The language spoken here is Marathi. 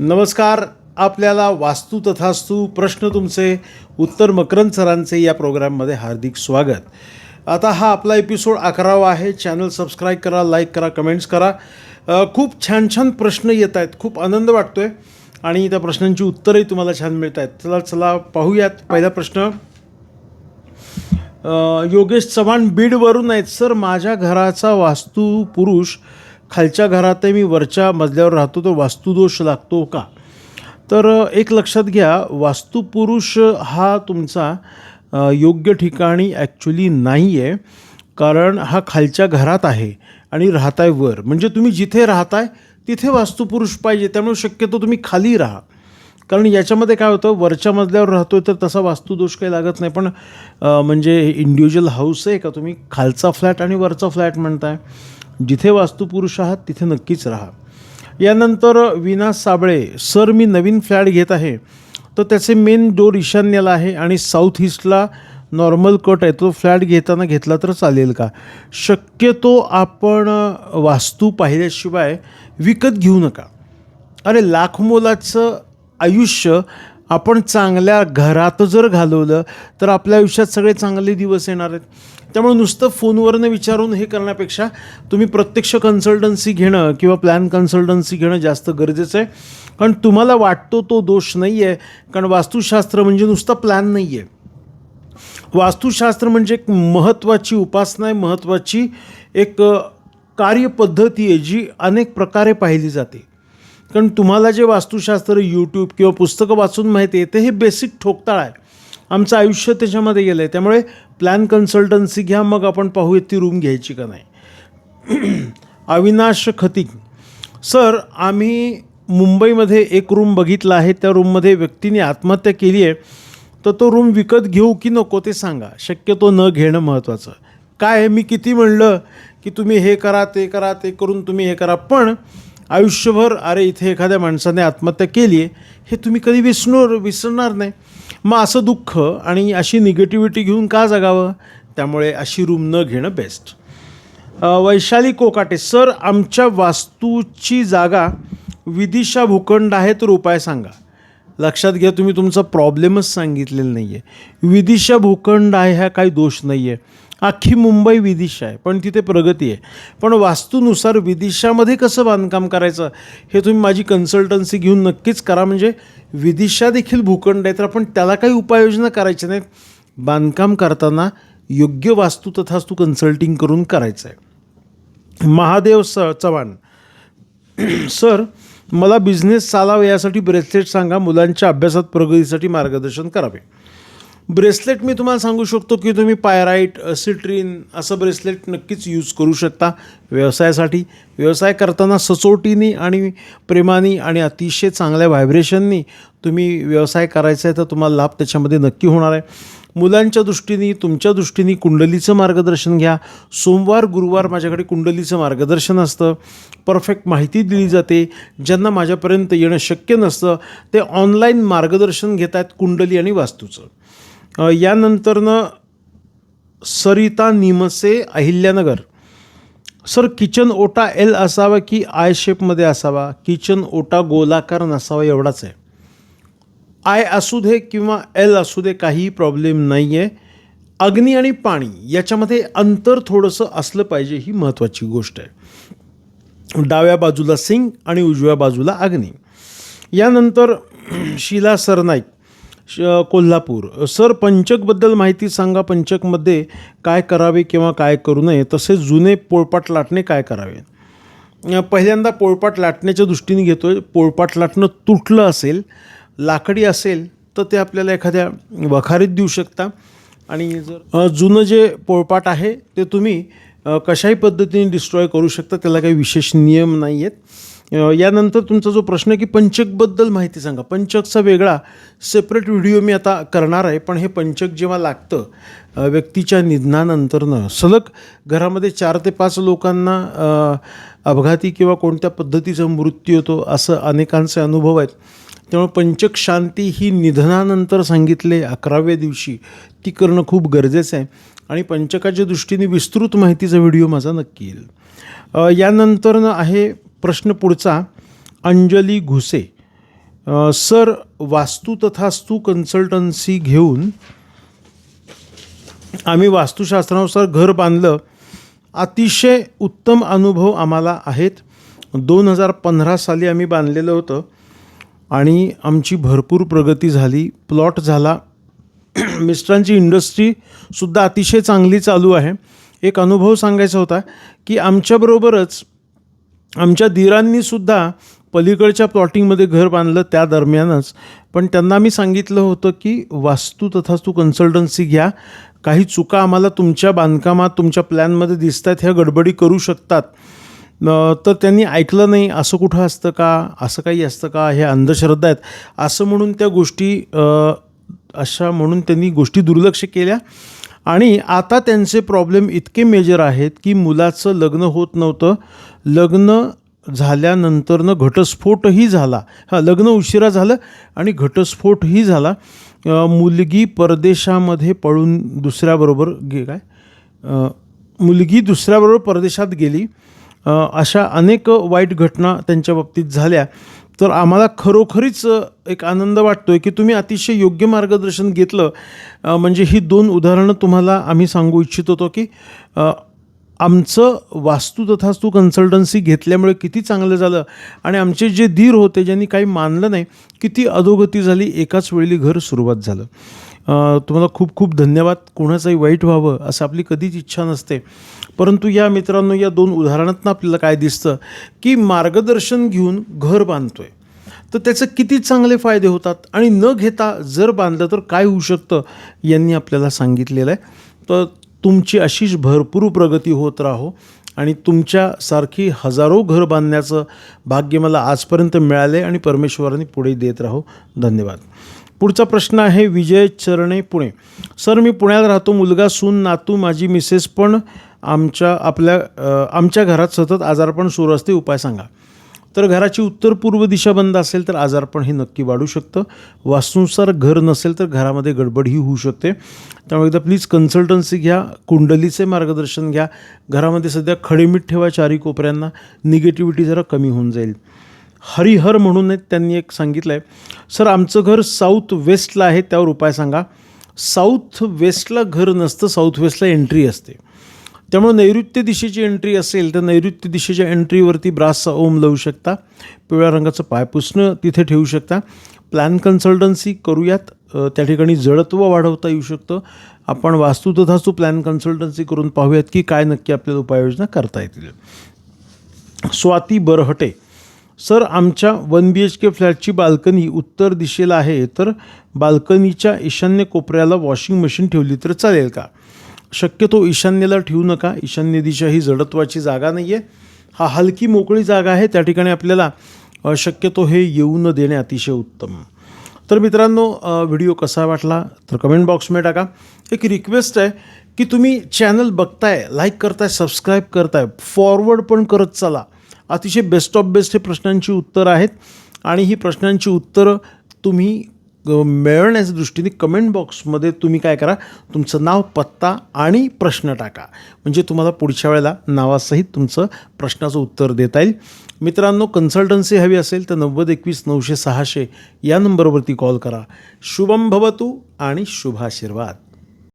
नमस्कार आपल्याला वास्तू तथास्तू प्रश्न तुमचे उत्तर मकरंद सरांचे या प्रोग्राममध्ये हार्दिक स्वागत. आता हा आपला एपिसोड अकरावा आहे. चॅनल सबस्क्राईब करा लाईक करा कमेंट्स करा. खूप छान छान प्रश्न येत आहेत. खूप आनंद वाटतो आहे आणि त्या प्रश्नांची उत्तरही तुम्हाला छान मिळत आहेत. चला चला पाहूयात पहिला प्रश्न. योगेश चव्हाण बीडवरून आहेत. सर माझ्या घराचा वास्तू पुरुष खालच्या घरात मी वरच्या मजल्यावर राहतो तर वास्तुदोष लागतो का? तर एक लक्षात घ्या वास्तुपुरुष हा तुमचा योग्य ठिकाणी ॲक्च्युली नाही आहे कारण हा खालच्या घरात आहे आणि राहताय वर. म्हणजे तुम्ही जिथे राहताय तिथे वास्तुपुरुष पाहिजे त्यामुळे शक्यतो तुम्ही खाली राहा. कारण याच्यामध्ये काय होतं वरच्या मजल्यावर राहतोय तर तसा वास्तुदोष काही लागत नाही. पण म्हणजे इंडिव्हिज्युअल हाऊस आहे का तुम्ही? खालचा फ्लॅट आणि वरचा फ्लॅट म्हणताय. जिथे वास्तुपुरुष आहात तिथे नक्कीच राहा. यानंतर विनास साबळे सर मी नवीन फ्लॅट घेत आहे. तर त्याचे मेन डोर ईशान्येला आहे आणि साऊथ ईस्टला नॉर्मल कट आहे. तो फ्लॅट घेताना घेतला तर चालेल का? शक्यतो आपण वास्तू पाहिल्याशिवाय विकत घेऊ नका. अरे लाख मोलाचं आयुष्य आपण चांगल्या घरात जर घालवलं तर आपल्या आयुष्यात सगळे चांगले दिवस येणार आहेत. त्यामुळे नुसतं फोनवरनं विचारून हे करण्यापेक्षा तुम्ही प्रत्यक्ष कन्सल्टन्सी घेणं किंवा प्लॅन कन्सल्टन्सी घेणं जास्त गरजेचं आहे. कारण तुम्हाला वाटतो तो दोष नाही आहे कारण वास्तुशास्त्र म्हणजे नुसता प्लॅन नाही आहे वास्तुशास्त्र म्हणजे एक महत्त्वाची उपासना आहे महत्त्वाची एक कार्यपद्धती आहे जी अनेक प्रकारे पाहिली जाते. कारण तुम्हाला जे वास्तुशास्त्र यूट्यूब किंवा पुस्तकं वाचून माहिती आहे ते हे बेसिक ठोकताळ आहे. आमचं आयुष्य त्याच्यामध्ये गेलं आहे त्यामुळे प्लॅन कन्सल्टन्सी घ्या मग आपण पाहूया ती रूम घ्यायची का नाही. अविनाश खतिक. सर आम्ही मुंबईमध्ये एक रूम बघितला आहे. त्या रूममध्ये व्यक्तीने आत्महत्या केली आहे. तर तो रूम विकत घेऊ की नको ते सांगा. शक्यतो न घेणं महत्त्वाचं काय आहे? मी किती म्हणलं की तुम्ही हे करा ते करा ते करून तुम्ही हे करा. पण आयुष्यभर अरे इथे एखाद्या माणसाने आत्महत्या केली आहे हे तुम्ही कधी विसणार विसरणार नाही. मग असं दुःख आणि अशी निगेटिव्हिटी घेऊन का जगावं? त्यामुळे अशी रूम न घेणं बेस्ट वैशाली कोकाटे सर आमच्या वास्तूची जागा विदिशा भूखंड आहे तर उपाय सांगा. लक्षात घ्या तुम्ही तुमचा प्रॉब्लेमच सांगितलेला नाही आहे विदिशा भूखंड आहे ह्या काही दोष नाही आहे अख्खी मुंबई विदिशा आहे. पण तिथे प्रगती आहे. पण वास्तूनुसार विदिशामध्ये कसं बांधकाम करायचं हे तुम्ही माझी कन्सल्टन्सी घेऊन नक्कीच करा. म्हणजे विदिशा देखील भूखंड आहे तर आपण त्याला काही उपाययोजना करायच्या नाहीत. बांधकाम करताना योग्य वास्तू तथास्तू कन्सल्टिंग करून करायचं आहे महादेव स चव्हाण. सर मला बिझनेस चालावा यासाठी ब्रेसलेट सांगा. मुलांच्या अभ्यासात प्रगतीसाठी मार्गदर्शन करावे. ब्रेसलेट मी तुम्हाला सांगू शकतो की तुम्ही पायराईट सिट्रीन असं ब्रेसलेट नक्कीच यूज करू शकता व्यवसायासाठी. व्यवसाय करताना सचोटीनी आणि प्रेमाने आणि अतिशय चांगल्या व्हायब्रेशननी तुम्ही व्यवसाय करायचा आहे तर तुम्हाला लाभ त्याच्यामध्ये नक्की होणार आहे. मुलांच्या दृष्टीने तुमच्या दृष्टीने कुंडलीचं मार्गदर्शन घ्या. सोमवार गुरुवार माझ्याकडे कुंडलीचं मार्गदर्शन असतं. परफेक्ट माहिती दिली जाते. ज्यांना माझ्यापर्यंत येणं शक्य नसतं ते ऑनलाईन मार्गदर्शन घेत आहेत कुंडली आणि वास्तूचं. यानंतरनं सरिता निमसे अहिल्यानगर. सर किचन ओटा एल असावा की आय शेपमध्ये असावा? किचन ओटा गोलाकार नसावा एवढाच आहे. आय असू दे किंवा एल असू दे काहीही प्रॉब्लेम नाही आहे अग्नी आणि पाणी याच्यामध्ये अंतर थोडंसं असलं पाहिजे ही महत्त्वाची गोष्ट आहे. डाव्या बाजूला सिंग आणि उजव्या बाजूला अग्नी. यानंतर शिला सरनाईक. श कोल्हापूर. सर पंचकबद्दल माहिती सांगा पंचकमध्ये काय करावे किंवा काय करू नये तसेच जुने पोळपाट लाटणे काय करावे? पहिल्यांदा पोळपाट लाटण्याच्या दृष्टीने घेतो आहे पोळपाट लाटणं तुटलं असेल लाकडी असेल तर ते आपल्याला एखाद्या वखारीत देऊ शकता. आणि जर जुनं जे पोळपाट आहे ते तुम्ही कशाही पद्धतीने डिस्ट्रॉय करू शकता त्याला काही विशेष नियम नाही आहेत यानंतर तुमचा जो प्रश्न आहे की पंचकबद्दल माहिती सांगा. पंचकचा वेगळा सेपरेट व्हिडिओ मी आता करणार आहे पण हे पंचक जेव्हा लागतं व्यक्तीच्या निधनानंतरनं सलग घरामध्ये चार ते पाच लोकांना अपघाती किंवा कोणत्या पद्धतीचा मृत्यू होतो असं अनेकांचे अनुभव आहेत. त्यामुळे पंचक शांती ही निधनानंतर सांगितले अकराव्या दिवशी ती करणं खूप गरजेचं आहे. आणि पंचकाच्या दृष्टीने विस्तृत माहितीचा व्हिडिओ माझा नक्की येईल. यानंतरनं आहे प्रश्न पुढचा अंजली घुसे. सर वास्तू तथास्तू कन्सल्टन्सी घेऊन आम्ही वास्तुशास्त्रानुसार घर बांधलं. अतिशय उत्तम अनुभव आम्हाला आहेत. दोन हजार पंधरा साली आम्ही बांधलेलं होतं आणि आमची भरपूर प्रगती झाली प्लॉट झाला. मिस्टरांची इंडस्ट्रीसुद्धा अतिशय चांगली चालू आहे. एक अनुभव सांगायचा होता की आमच्याबरोबरच आमच्या धीरांनीसुद्धा पलीकडच्या प्लॉटिंगमध्ये घर बांधलं त्या दरम्यानच. पण त्यांना मी सांगितलं होतं की वास्तू तथास्तू कन्सल्टन्सी घ्या. काही चुका आम्हाला तुमच्या बांधकामात तुमच्या प्लॅनमध्ये दिसत आहेत ह्या गडबडी करू शकतात. तर त्यांनी ऐकलं नाही असं कुठं असतं का? असं काही असतं का? हे अंधश्रद्धा आहेत. असं म्हणून त्या गोष्टी अशा म्हणून त्यांनी गोष्टी दुर्लक्ष केल्या. आणि आता त्यांचे प्रॉब्लेम इतके मेजर आहेत की मुलाचं लग्न होत नव्हतं. लग्न झाल्यानंतरनं घटस्फोटही झाला. हां लग्न उशिरा झालं आणि घटस्फोटही झाला. मुलगी परदेशामध्ये पळून दुसऱ्याबरोबर गे काय? मुलगी दुसऱ्याबरोबर परदेशात गेली. अशा अनेक वाईट घटना त्यांच्या बाबतीत झाल्या. तर आम्हाला खरोखरीच एक आनंद वाटतो आहे की तुम्ही अतिशय योग्य मार्गदर्शन घेतलं. म्हणजे ही दोन उदाहरणं तुम्हाला आम्ही सांगू इच्छित होतो की आमचं वास्तू तथास्तू कन्सल्टन्सी घेतल्यामुळे किती चांगलं झालं आणि आमचे जे धीर होते ज्यांनी काही मानलं नाही किती अधोगती झाली एकाच वेळी घर सुरुवात झालं. तुम्हाला खूप खूप धन्यवाद. कोणाचंही वाईट व्हावं असं आपली कधीच इच्छा नसते. परंतु या मित्रांनो या दोन उदाहरणातनं आपल्याला काय दिसतं की मार्गदर्शन घेऊन घर बांधतो आहे तर त्याचे किती चांगले फायदे होतात आणि न घेता जर बांधलं तर काय होऊ शकतं यांनी आपल्याला सांगितलेलं आहे. तर तुमची अशीच भरपूर प्रगती होत राहो आणि तुमच्यासारखी हजारो घर बांधण्याचं भाग्य मला आजपर्यंत मिळाले आणि परमेश्वराने पुढे देत राहो. धन्यवाद. पुढचा प्रश्न आहे विजय चरणे पुणे. सर मी पुण्यात राहतो मुलगा सून नातू माझी मिसेस पण आमच्या आपल्या आमच्या घरात सतत आजारपण सुरू असते उपाय सांगा. तर घराची उत्तर पूर्व दिशा बंद असेल तर आजारपण हे नक्की वाढू शकतं. वास्तूनुसार घर नसेल तर घरामध्ये गडबडही होऊ शकते. त्यामुळे एकदा प्लीज कन्सल्टन्सी घ्या कुंडलीचे मार्गदर्शन घ्या. घरामध्ये सध्या खडेमीठ ठेवा चारी कोपऱ्यांना. निगेटिव्हिटी जरा कमी होऊन जाईल. हरिहर म्हणून एक त्यांनी एक सांगितलं आहे सर आमचं घर साऊथ वेस्टला आहे त्यावर उपाय सांगा. साऊथ वेस्टला घर नसतं साऊथ वेस्टला एंट्री असते. त्यामुळे नैऋत्य दिशेची एंट्री असेल तर नैऋत्य दिशेच्या एंट्रीवरती ब्रासचा ओम लावू शकता. पिवळ्या रंगाचं पायपुसणं तिथे ठेवू शकता. प्लॅन कन्सल्टन्सी करूयात. त्या ठिकाणी जडत्व वाढवता येऊ शकतं. आपण वास्तू प्लॅन कन्सल्टन्सी करून पाहूयात की काय नक्की आपल्याला उपाययोजना करता येतील. स्वाती बरहटे सर आमच्या वन बी एच के फ्लॅटची बाल्कनी उत्तर दिशेला आहे तर बाल्कनीच्या ईशान्य कोपऱ्याला वॉशिंग मशीन ठेवली तर चालेल का? शक्यतो ईशान्येला ठेवू नका. ईशान्य दिशा ही जडत्वाची जागा नाही आहे हा हलकी मोकळी जागा आहे. त्या ठिकाणी आपल्याला शक्यतो हे येऊ न देणे अतिशय उत्तम. तर मित्रांनो व्हिडिओ कसा वाटला तर कमेंट बॉक्समध्ये टाका. एक रिक्वेस्ट आहे की तुम्ही चॅनल बघताय लाईक करताय सबस्क्राईब करताय फॉरवर्ड पण करत चला. अतिशय बेस्ट ऑफ बेस्ट हे प्रश्नांची उत्तरं आहेत. आणि ही प्रश्नांची उत्तरं तुम्ही मिळवण्याच्या दृष्टीने कमेंट बॉक्समध्ये तुम्ही काय करा तुमचं नाव पत्ता आणि प्रश्न टाका. म्हणजे तुम्हाला पुढच्या वेळेला नावासहित तुमचं प्रश्नाचं उत्तर देता येईल. मित्रांनो कन्सल्टन्सी हवी असेल तर नव्वद एकवीस नऊशे सहाशे या नंबरवरती कॉल करा. शुभम भवतू आणि शुभाशीर्वाद.